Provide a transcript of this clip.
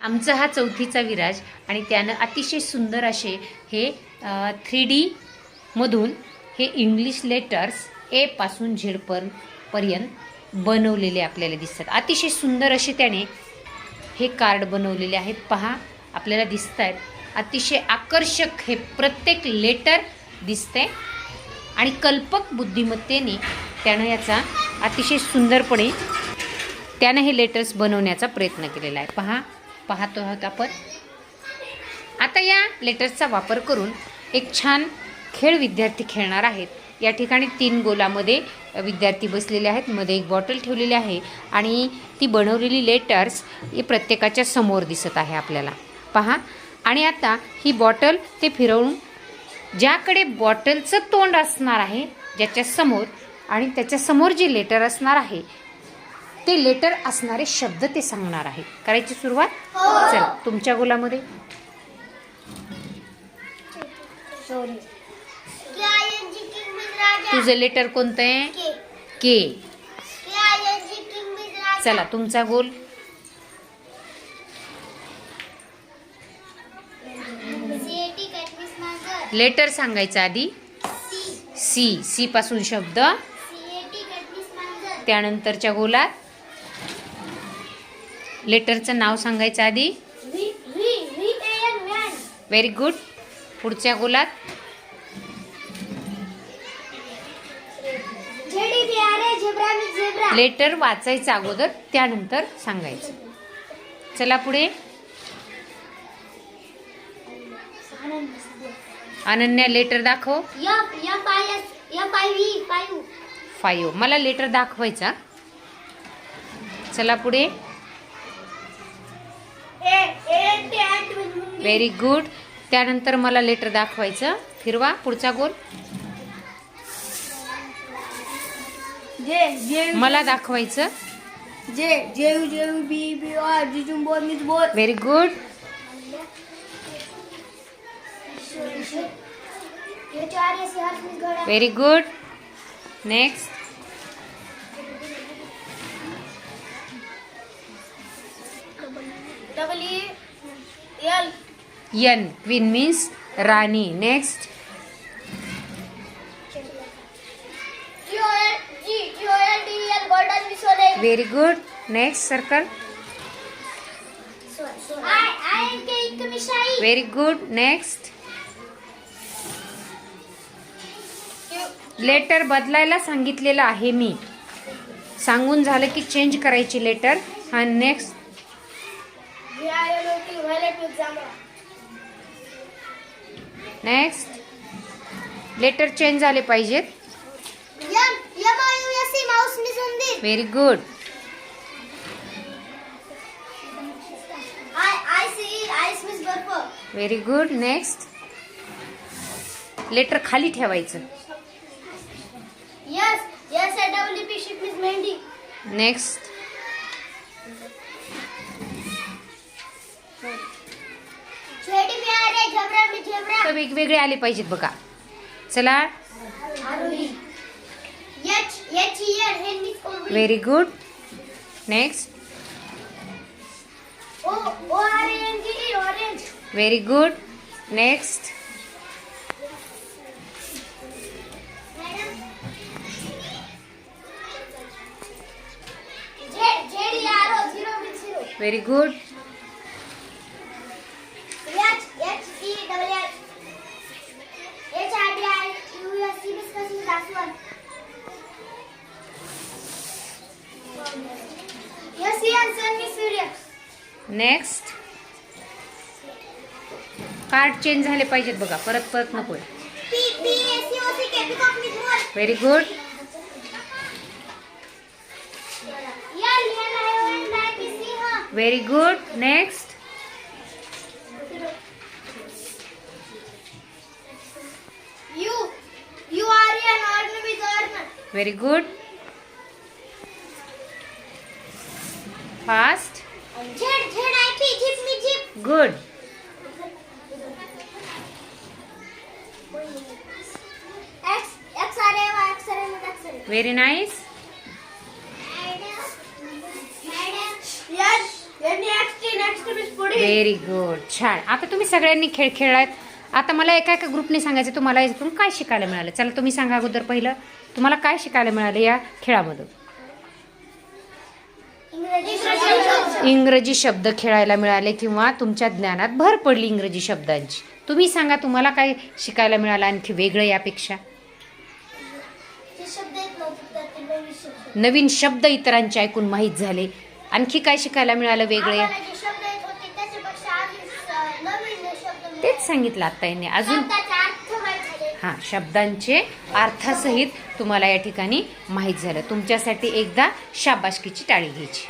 आमचा हा चौथीचा विराज आणि त्यानं अतिशय सुंदर असे हे थ्री डीमधून हे इंग्लिश लेटर्स एपासून पासून झेड पर पर्यंत बनवलेले आपल्याला दिसतात. अतिशय सुंदर असे त्याने हे कार्ड बनवलेले आहेत. पहा आपल्याला दिसत आहेत अतिशय आकर्षक हे प्रत्येक लेटर दिसते आणि कल्पक बुद्धिमत्तेने त्यानं याचा अतिशय सुंदरपणे त्यानं हे लेटर्स बनवण्याचा प्रयत्न केलेला आहे. पहा पाहतो आहोत आपण. आता या लेटर्सचा वापर करून एक छान खेळ विद्यार्थी खेळणार आहेत. या ठिकाणी तीन गोलामध्ये विद्यार्थी बसलेले आहेत. मध्ये एक बॉटल ठेवलेली आहे आणि ती बनवलेली लेटर्स ही प्रत्येकाच्या समोर दिसत आहे आपल्याला. पहा. आणि आता ही बॉटल ते फिरवून ज्याकडे बॉटलचं तोंड असणार आहे ज्याच्यासमोर आणि त्याच्यासमोर जी लेटर असणार आहे ते लेटर असणारे शब्द ते सांगणार आहे. करायची सुरुवात? चला तुमच्या गोलामध्ये. तुझं लेटर कोणतं आहे? के. चला तुमचा गोल. लेटर सांगायचं आधी? सी सी पासून शब्द. त्यानंतरच्या गोलात? लेटरचं नाव सांगायचं आधी? व्हेरी गुड पुढच्या गोलात? लेटर वाचायचं अगोदर त्यानंतर सांगायचं. चला पुढे. अनन्या लेटर दाखव. फाईव्ह मला लेटर दाखवायचा. चला पुढे. व्हेरी गुड त्यानंतर मला लेटर दाखवायचं. फिरवा पुढचा गोल. जे जे मला दाखवायचं. जे जेऊ जेऊ बी बी आर जिजूम बोल मिस बोल. Very good very good next N queen means राणी next very good next circle very good next letter बदलायला सांगितलेलं आहे मी. सांगून झालं की चेंज करायची लेटर हा नेक्स्ट नेक्स्ट लेटर चेंज झाले पाहिजेत. व्हेरी गुड बर्फ. व्हेरी गुड नेक्स्ट लेटर खाली ठेवायचं. मेहंदी नेक्स्ट तर वेगवेगळे आले पाहिजेत बघा. चला. Very good next very good next very good next card change झाले पाहिजेत बघा. परत परत नको very good very good next very good a very nice very good छान. आता तुम्ही सगळ्यांनी खेळ खेळलात. आता मला एका एका ग्रुपने सांगायचं तुम्हाला याच्यातून काय शिकायला मिळालं? चला तुम्ही सांगा अगोदर पहिलं. तुम्हाला काय शिकायला मिळालं या खेळामधून? इंग्रजी शब्द खेळायला मिळाले किंवा तुमच्या ज्ञानात भर पडली इंग्रजी शब्दांची. तुम्ही सांगा तुम्हाला काय शिकायला मिळालं आणखी वेगळं यापेक्षा? नवीन शब्द इतरांचे ऐकून माहीत झाले. आणखी काय शिकायला मिळालं वेगळे. तेच सांगितलं आता यांनी. अजून हां शब्दांचे अर्थासहित तुम्हाला या ठिकाणी माहीत झालं. तुमच्यासाठी एकदा शाबासकीची टाळी घ्यायची.